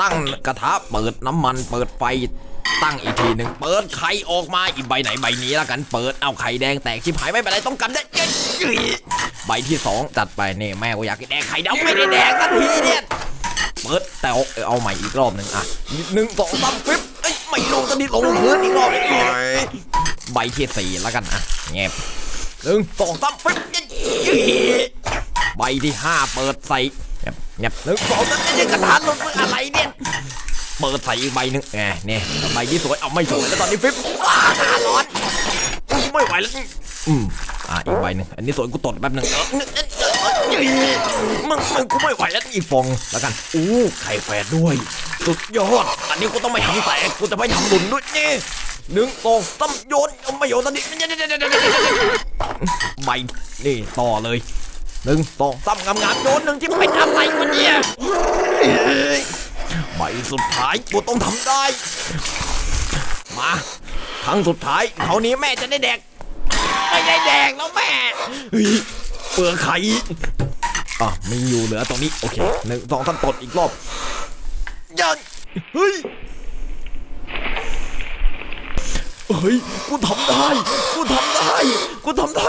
ตั้งกระทะเปิดน้ำมันเปิดไฟตั้งอีกทีหนึ่งเปิดไข่ออกมาอีกใบไหนใบนี้แล้วกันเปิดเอาไข่แดงแตกชิบหายไม่เป็นไรต้องกันได้เยใบที่สองจัดไปนี่แม่กูอยากกินแดงไข่ดำไม่ได้แดงสักทีเนี่ยเปิดแต่เอาเอาใหม่อีกรอบหนึ่งอะหนึ่งสองสามฟิบเอ้ไม่ลงตอนนี้ลงพื้นอีกรอบนึงเอ้ยใบที่สี่แล้วกันอะเงียบหนึ่งสองสามฟิบใบที่ห้าเปิดใส่ เงียบเงียบหนึ่งสองสามนี่กระทานลงมืออะไรเนี่ยเปิดใส่อีกใบหนึ่งแหมเนี่ยใบที่สวยเอาไม่สวยแล้วตอนนี้ฟิปว้าร้อนอุ๊ยไม่ไหวแล้วอืมอะอีกใบหนึ่งอันนี้สวยกูตดแป๊บหนึ่งเออเออเออมึงมึงกูไม่ไหวแล้วอีกฟองแล้วกันอู้ไข่แฝดด้วย สุดยอด อันนี้กูต้องไม่ทำแตกกูจะไม่ทำหลุนด้วยนี่หนึ่งสองสามโยนเอาไม่โยนตอนนี้ใบนี่ต่อเลย หนึ่งสองสามงามๆโยนหนึ่งที่เป็นอะไรวะเนี่ยเอ้ยใบสุดท้ายกูต้องทำได้ มาครั้งสุดท้ายคราวนี้แม่จะได้แดก ไม่ได้แดกแล้วแม่เฮ้ยเปลือกไข่อะมีอยู่เหลือตรงนี้โอเคหนึ่งสองสามตดอีกรอบยันเฮ้ยเฮ้ยกูทำได้ กูทำได้ กูทำได้